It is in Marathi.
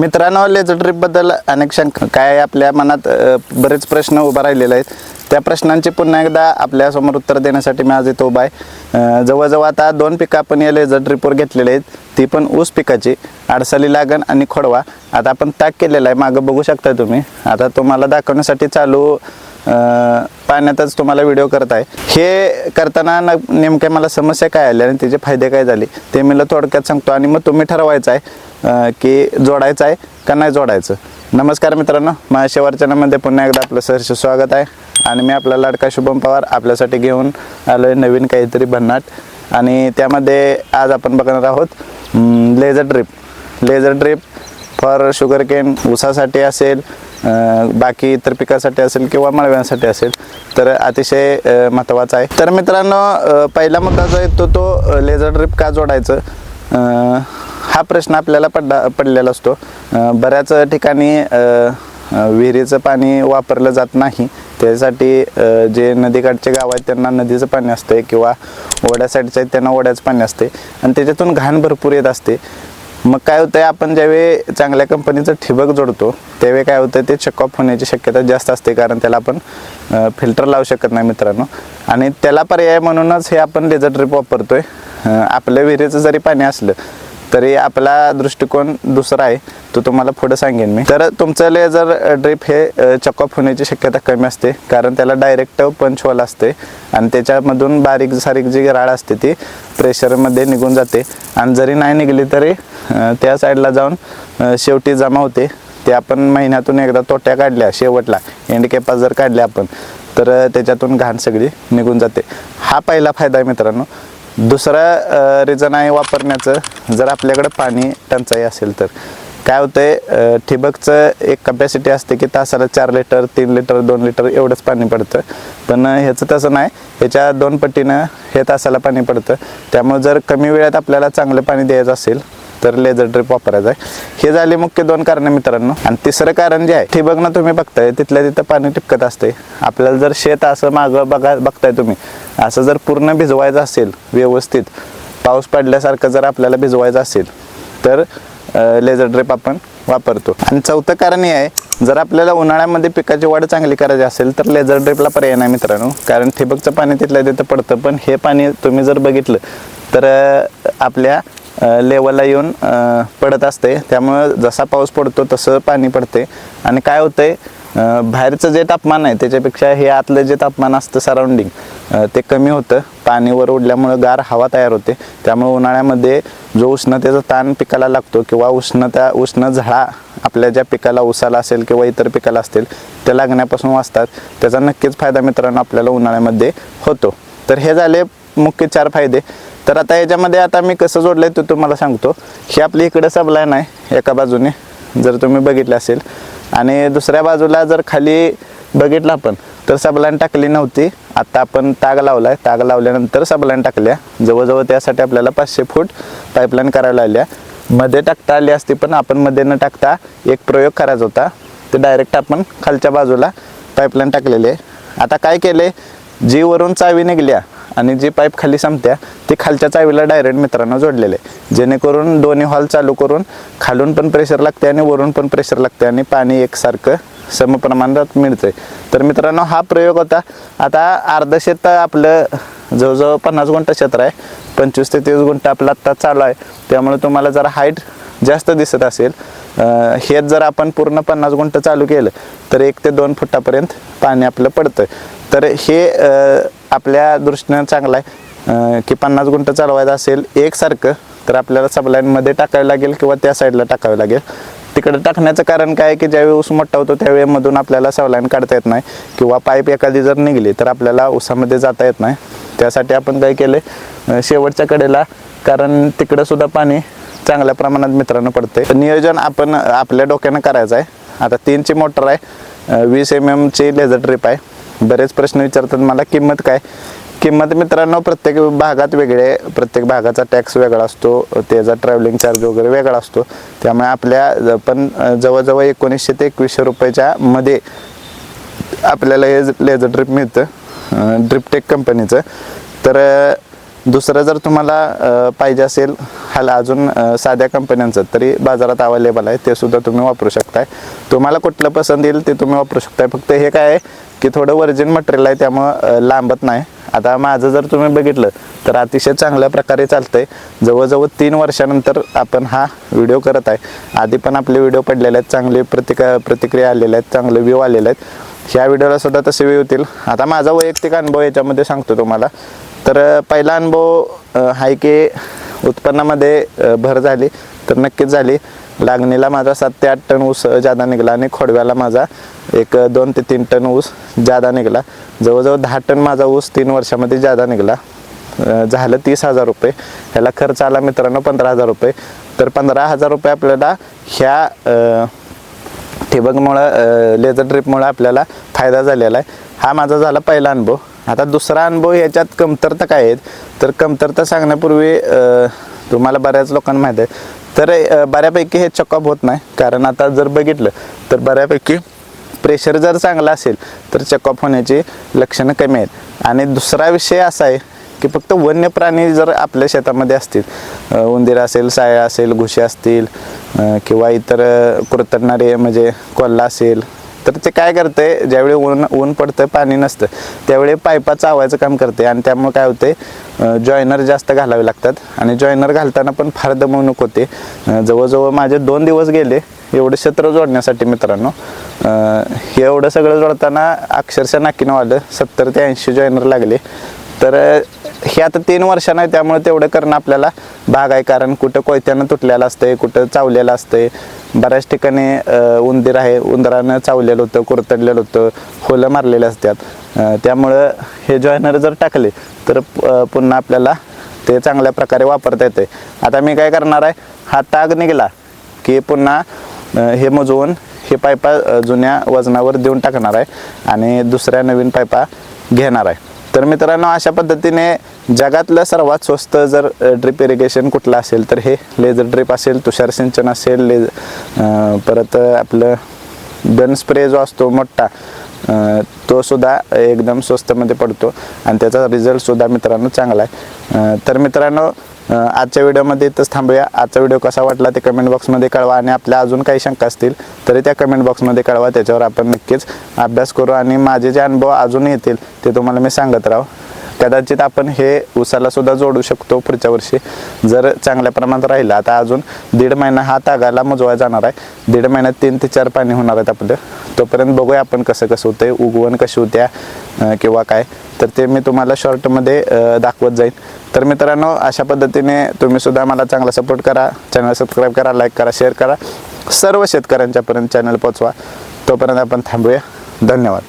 मित्रांनो लेझर ट्रिपबद्दल अनेक शंका काय आपल्या मनात बरेच प्रश्न उभा राहिलेले आहेत. त्या प्रश्नांची पुन्हा एकदा आपल्यासमोर उत्तर देण्यासाठी मी आज इथं उभा आहे. जवळजवळ आता दोन पिकं आपण या लेझर ट्रिपवर घेतलेले आहेत. ती पण ऊस पिकाची आडसाली लागण आणि खोडवा. आता आपण ताक केलेला आहे. मागं बघू शकता तुम्ही. आता तुम्हाला दाखवण्यासाठी चालू पाण्यातच तुम्हाला व्हिडिओ करत आहे हे करताना न नेमक्या मला समस्या काय आल्या आणि त्याचे फायदे काय झाले ते मी थोडक्यात सांगतो आणि मग तुम्ही ठरवायचं आहे की जोडायचं आहे का नाही जोडायचं. नमस्कार मित्रांनो माझ्या शेवरचनामध्ये पुन्हा एकदा आपलं सहर्ष स्वागत आहे. आणि मी आपला लाडका शुभम पवार आपल्यासाठी घेऊन आलो आहे नवीन काहीतरी भन्नाट. आणि त्यामध्ये आज आपण बघणार आहोत laser drip laser drip for sugar cane ऊसासाठी असेल बाकी इतर पिकासाठी असेल किंवा मळव्यांसाठी असेल तर अतिशय महत्त्वाचा आहे. तर मित्रांनो पहिला मुद्दा जो आहे तो तो लेझर ड्रिप का जोडायचं? हा प्रश्न आपल्याला पडला पडलेला असतो. बऱ्याच ठिकाणी विहिरीचं पाणी वापरलं जात नाही. त्यासाठी जे नदीकाठचे गाव आहेत त्यांना नदीचं पाणी असते किंवा ओढ्या साईडचं आहेत त्यांना ओढ्याचं पाणी असते आणि त्याच्यातून घाण भरपूर येत असते. मग काय होतंय आपण ज्यावेळी चांगल्या कंपनीचं ठिबक जोडतो त्यावेळी काय होतं ते चेकअप होण्याची शक्यता जास्त असते कारण त्याला आपण फिल्टर लावू शकत नाही मित्रांनो. आणि त्याला पर्याय म्हणूनच हे आपण लेझर ड्रिप वापरतोय. आपल्या विहिरीचं जरी पाणी असलं तरी आपला दृष्टिकोन दुसरा आहे. तो तुम्हाला पुढे सांगेन मी. तर तुमचं लेझर ड्रिप हे चकअप होण्याची शक्यता कमी असते. कारण त्याला डायरेक्ट पंच होल असते. आणि त्याच्यामधून बारीक सारीक जी राळ असते ती प्रेशरमध्ये निघून जाते. आणि जरी नाही निघली तरी त्या साईडला जाऊन शेवटी जमा होते. ते आपण महिन्यातून एकदा तोट्या काढल्या शेवटला. एंडकेपा जर काढल्या आपण तर त्याच्यातून घाण सगळी निघून जाते. हा पहिला फायदा आहे मित्रांनो. दुसरा रिझन आहे वापरण्याचं. जर आपल्याकडे पाणी टंचाई असेल तर. काय होतंय ठिबकचं एक कपॅसिटी असते की तासाला चार लिटर तीन लिटर दोन लिटर एवढंच पाणी पडतं. पण ह्याचं तसं नाही. ह्याच्या दोन पट्टीनं हे तासाला पाणी पडतं. त्यामुळे जर कमी वेळात आपल्याला चांगलं पाणी द्यायचं असेल तर लेझर ड्रिप वापरायचा आहे. हे झाले मुख्य दोन कारण मित्रांनो. आणि तिसरं कारण जे आहे ठिबकनं तुम्ही बघताय तिथल्या तिथं पाणी टिपकत असते आपल्याला जर शेत असं मागं बघा बघताय तुम्ही असं जर पूर्ण भिजवायचं असेल व्यवस्थित पाऊस पडल्यासारखं जर आपल्याला भिजवायचं असेल तर लेझर ड्रिप आपण वापरतो. आणि चौथं कारण हे आहे जर आपल्याला उन्हाळ्यामध्ये पिकाची वाढ चांगली करायची असेल तर लेझर ड्रिपला पर्याय नाही मित्रांनो. कारण ठिबकचं पाणी तिथल्या तिथं पडतं पण हे पाणी तुम्ही जर बघितलं तर आपल्या लेवलला येऊन पडत असते. त्यामुळं जसा पाऊस पडतो तसं पाणी पडते. आणि काय होतंय बाहेरचं जे तापमान आहे त्याच्यापेक्षा हे आतलं जे तापमान असतं सराउंडिंग ते कमी होतं. पाणीवर उडल्यामुळं गार हवा तयार होते. त्यामुळे उन्हाळ्यामध्ये जो उष्णतेचा ताण पिकाला लागतो किंवा उष्णता उष्ण झळा आपल्या ज्या पिकाला उसाला असेल किंवा इतर पिकाला असतील त्या लागण्यापासून वाचतात. त्याचा नक्कीच फायदा मित्रांनो आपल्याला उन्हाळ्यामध्ये होतो. तर हे झाले मुख्य चार फायदे. तर आता याच्यामध्ये आता मी कसं जोडलं आहे ते तुम्हाला सांगतो. ही आपली इकडं सबलाईन आहे एका बाजूने जर तुम्ही बघितलं असेल. आणि दुसऱ्या बाजूला जर खाली बघितलं आपण तर सबलाईन टाकली नव्हती. आत्ता आपण ताग लावलाय ताग लावल्यानंतर सबलाईन टाकल्या. जवळजवळ त्यासाठी आपल्याला पाचशे फूट पाईपलाईन करायला लागल्या. मध्ये टाकता आली असती पण आपण मध्ये न टाकता एक प्रयोग करायचा होता. ते डायरेक्ट आपण खालच्या बाजूला पाईपलाईन टाकलेली. आहे आता काय केले? जी वरून चावी निघल्या आणि जी पाईप खाली संपत्या ती खालच्या चावीला डायरेक्ट मित्रांनो जोडलेले आहे. जेणेकरून दोन्ही हॉल चालू करून खालून पण प्रेशर लागते आणि वरून पण प्रेशर लागते आणि पाणी एकसारखं समप्रमाणात मिळतंय. तर मित्रांनो हा प्रयोग होता. आता अर्ध शेत आपलं जवळजवळ पन्नास गुंठा क्षेत्र आहे. पंचवीस ते तीस गुंठ आपलं आत्ता चालू आहे. त्यामुळे तुम्हाला जरा हाईट जास्त दिसत असेल हेच जर आपण पूर्ण पन्नास गुंठ चालू केलं तर एक ते दोन फुटापर्यंत पाणी आपलं पडतं तर हे आपल्या दृष्टीनं चांगलं आहे. की पन्नास गुंठ चालवायचं असेल एकसारखं तर आपल्याला सबलाईनमध्ये टाकावं लागेल किंवा त्या साईडला टाकावं लागेल. तिकडे टाकण्याचं कारण काय की ज्यावेळी ऊस मोठा होतो त्यावेळेमधून आपल्याला सवलाईन काढता येत नाही. किंवा पाईप एखादी जर निघली तर आपल्याला ऊसामध्ये जाता येत नाही. त्यासाठी आपण काय केले शेवटच्या कडेला कारण तिकडं सुद्धा पाणी चांगल्या प्रमाणात मित्रांनो पडते नियोजन आपण आपल्या डोक्यानं करायचं आहे. आता तीनची मोटर आहे वीस एम एमची लेझर ट्रिप आहे. बरेच प्रश्न विचारतात मला किंमत काय? किंमत मित्रांनो प्रत्येक भागात वेगळे प्रत्येक भागाचा टॅक्स वेगळा असतो त्याचा ट्रॅव्हलिंग चार्ज वगैरे वेगळा असतो. त्यामुळे आपल्या पण जवळजवळ एकोणीसशे ते एकवीसशे रुपयाच्या मध्ये आपल्याला हे लेझर ड्रिप मिळतं ड्रिपटेक कंपनीचं तर दुसरं जर तुम्हाला पाहिजे असेल हाला अजून साध्या कंपन्यांचं तरी बाजारात अवेलेबल आहे ते सुद्धा तुम्ही वापरू शकताय. तुम्हाला कुठलं पसंत येईल ते तुम्ही वापरू शकताय. फक्त हे काय आहे की थोडं वर्जिन मटेरियल आहे त्यामुळं लांबत नाही. आता माझं जर तुम्ही बघितलं तर अतिशय चांगल्या प्रकारे चालतंय. जवळजवळ तीन वर्षानंतर आपण हा व्हिडिओ करत आहे. आधी पण आपले व्हिडिओ पडलेले आहेत चांगले प्रतिका प्रतिक्रिया आलेल्या आहेत चांगले व्ह्यू आलेले आहेत. ह्या व्हिडिओला सुद्धा तसे व्ह्यू होतील आता माझा वैयक्तिक अनुभव याच्यामध्ये सांगतो तुम्हाला. तर पहिला अनुभव अ, आहे की उत्पन्नामध्ये भर झाली तर नक्कीच झाली. लागणीला माझा सात ते आठ टन ऊस जादा निघाला आणि खोडव्याला माझा एक दोन ते तीन टन ऊस जादा निघाला. जवळजवळ दहा टन माझा ऊस तीन वर्षामध्ये जादा निघाला. झालं तीस हजार रुपये. ह्याला खर्च आला मित्रांनो पंधरा हजार रुपये. तर पंधरा हजार रुपये आपल्याला ह्या ठिबकमुळं लेझर ड्रिपमुळं आपल्याला फायदा झालेला आहे. हा माझा झाला पहिला अनुभव. आता दुसरा अनुभव याच्यात कमतरता काय आहेत? तर कमतरता सांगण्यापूर्वी तुम्हाला बऱ्याच लोकांना माहीत आहे. तर बऱ्यापैकी हे चेकअप होत नाही. कारण आता जर बघितलं तर बऱ्यापैकी प्रेशर जर चांगला असेल तर चेकअप होण्याची लक्षणं कमी आहेत. आणि दुसरा विषय असा आहे की फक्त वन्य प्राणी जर आपल्या शेतामध्ये असतील उंदीर असेल साया असेल घुशी असतील किंवा इतर कुरतडणारे म्हणजे कोल्हा असेल तर ते काय करते ज्यावेळी ऊन ऊन पडतं पाणी नसतं त्यावेळी पायपा चावायचं काम करते आणि त्यामुळे काय होते जॉईनर जास्त घालावे लागतात आणि जॉईनर घालताना पण फार दमवणूक होते. जवळजवळ माझे दोन दिवस गेले एवढे क्षेत्र जोडण्यासाठी मित्रांनो. हे एवढं सगळं जोडताना अक्षरशः नाकीनं आलं सत्तर ते ऐंशी जॉईनर लागले. तर हे आता तीन वर्षानं आहे त्यामुळे तेवढं करणं आपल्याला भाग आहे. कारण कुठं कोयत्यानं तुटलेलं असतंय कुठं चावलेलं असतंय. बऱ्याच ठिकाणी उंदीर आहे. उंदरानं चावलेलं होतं कुरतडलेलं होतं. होलं मारलेले असतात. त्यामुळं हे जॉईनर जर टाकले तर पुन्हा आपल्याला ते चांगल्या प्रकारे वापरता येते आता मी काय करणार आहे हा ताग निघाला की पुन्हा हे मोजवून हे पायपा जुन्या वजनावर देऊन टाकणार आहे आणि दुसऱ्या नवीन पायपा घेणार आहे. तर मित्रांनो अशा पद्धतीने जगातलं सर्वात स्वस्त जर ड्रिप इरिगेशन कुठलं असेल तर हे लेझर ड्रिप असेल तुषार सिंचन असेल लेझ परत आपलं गन स्प्रे जो असतो मोठा तो सुद्धा एकदम स्वस्तमध्ये पडतो आणि त्याचा रिझल्टसुद्धा मित्रांनो चांगला आहे. तर मित्रांनो आजच्या व्हिडिओमध्ये इथंच थांबूया. आजचा व्हिडिओ कसा वाटला ते कमेंट बॉक्समध्ये कळवा आणि आपल्या अजून काही शंका असतील तरी त्या कमेंट बॉक्समध्ये कळवा. त्याच्यावर आपण नक्कीच अभ्यास करू आणि माझे जे अनुभव अजून येतील ते तुम्हाला मी सांगत राहू. कदाचित आपण हे उसाला सुद्धा जोडू शकतो पुढच्या वर्षी. जर चांगल्या प्रमाणात राहिलं आता अजून दीड महिना हा तागाला मोजवा जाणार आहे. दीड महिन्यात तीन ते चार पाणी होणार आहेत आपलं. तोपर्यंत बघूया आपण कसं कसं होतंय उगवण कशी होत्या किंवा काय. तर ते मी तुम्हाला शॉर्टमध्ये दाखवत जाईन. तर मित्रांनो अशा पद्धतीने तुम्ही सुद्धा मला चांगला सपोर्ट करा. चॅनल सबस्क्राईब करा लाईक करा शेअर करा. सर्व शेतकऱ्यांच्यापर्यंत चॅनल पोचवा तोपर्यंत आपण थांबूया. धन्यवाद.